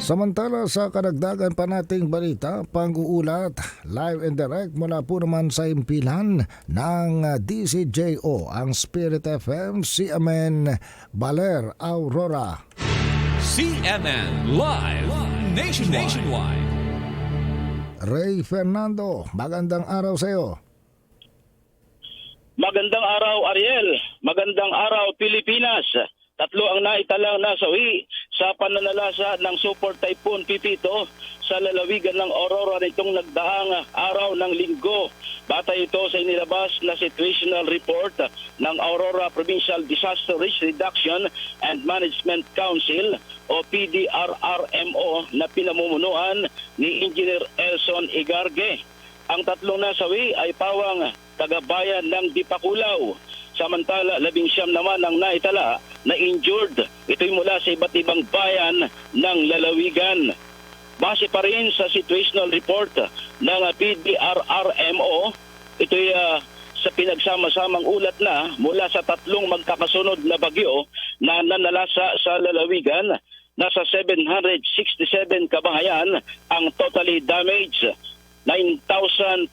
Samantala sa kadagdagan pa nating balita, pang-uulat live and direct mula po naman sa impilan ng DCJO ang Spirit FM CMN Baler Aurora. CNN Live Nationwide. Nationwide. Ray Fernando, magandang araw sa iyo. Magandang araw Ariel, magandang araw Pilipinas. Tatlo ang naitalang nasawi sa pananalasa ng Super Typhoon Pipito sa lalawigan ng Aurora nitong nagdaang araw ng linggo. Batay ito sa inilabas na situational report ng Aurora Provincial Disaster Risk Reduction and Management Council o PDRRMO na pinamumunuan ni Engineer Elson Igarge. Ang tatlong nasawi ay pawang tagabayan ng Dipakulaw. Samantala, labing siyam naman ang naitala na injured. Ito'y mula sa iba't ibang bayan ng lalawigan. Base pa rin sa situational report ng PDRRMO, ito'y ah, sa pinagsama-samang ulat na mula sa tatlong magkakasunod na bagyo na nanalasa sa lalawigan, nasa 767 kabahayan ang totally damaged. 9,476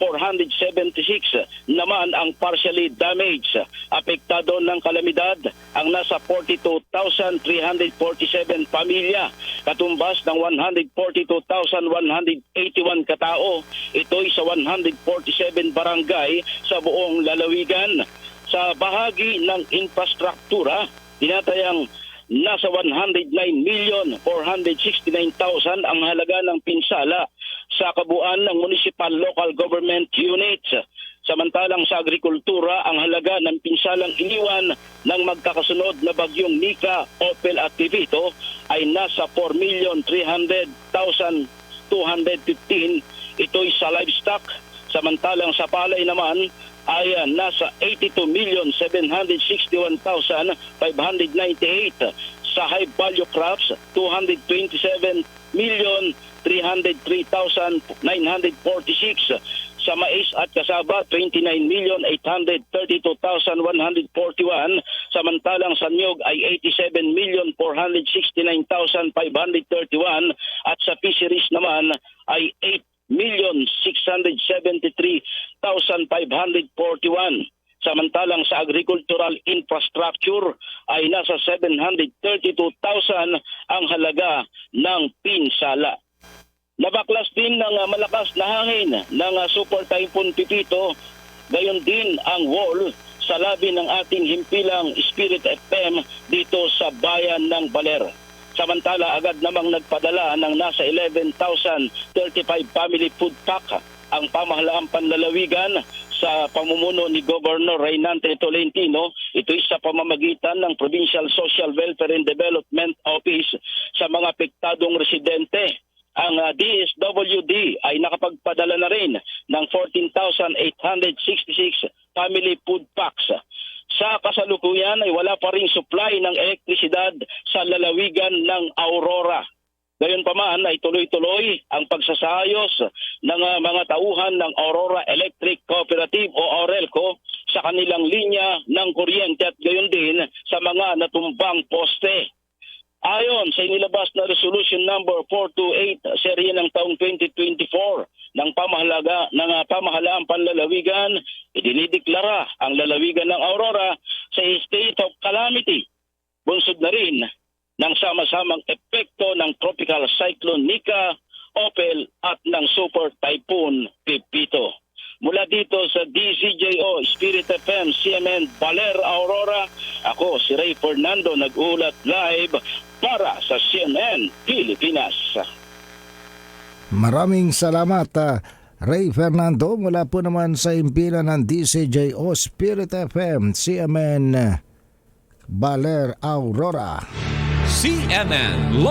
naman ang partially damaged. Apektado ng kalamidad ang nasa 42,347 pamilya, katumbas ng 142,181 katao. Ito'y sa 147 barangay sa buong lalawigan. Sa bahagi ng infrastruktura, tinatayang nasa 109 million 469,000 ang halaga ng pinsala sa kabuuan ng municipal local government units. Samantalang sa agrikultura, ang halaga ng pinsalang iniwan ng magkakasunod na bagyong Nika, Opel at Pivito ay nasa 4,300,215. Ito'y sa livestock. Samantalang sa palay naman ay nasa 82,761,598. Sa high value crops, 227 million 303,946. Sa mais at kasaba, 29,832,141. Samantalang sa niyog ay 87,469,531. At sa fisheries naman ay 8,673,541. Samantalang sa agricultural infrastructure ay nasa 732,000 ang halaga ng pinsala. Nabaklas din ng ah, malakas na hangin ng ah, Super Typhoon Pipito. Gayon din ang wall sa labi ng ating himpilang Spirit FM dito sa bayan ng Baler. Samantala, agad namang nagpadala ng nasa 11,035 family food pack ang pamahalaang panlalawigan sa pamumuno ni Governor Reynante Tolentino. Ito'y sa pamamagitan ng Provincial Social Welfare and Development Office sa mga apektadong residente. Ang ah, DSWD ay nakapagpadala na rin ng 14,866 family food packs. Sa kasalukuyan ay wala pa ring supply ng elektrisidad sa lalawigan ng Aurora. Gayunpaman ay tuloy-tuloy ang pagsasayos ng ah, mga tauhan ng Aurora Electric Cooperative o Aurelco sa kanilang linya ng kuryente at gayon din sa mga natumbang poste. Ayon sa inilabas na Resolution number 428 serye ng taong 2024 ng pamahalaga ng ah, pamahalaang panlalawigan, idinideklara ang lalawigan ng Aurora sa state of calamity. Bunsod na rin ng sama-samang epekto ng tropical cyclone Nika, Opel at ng super typhoon Pipito. Mula dito sa DCJO Spirit FM CMN Baler Aurora, ako si Ray Fernando nag-ulat live para sa CNN Pilipinas. Maraming salamat ah, Ray Fernando mula po naman sa impilan ng DCJO Spirit FM CMN Baler Aurora. CNN.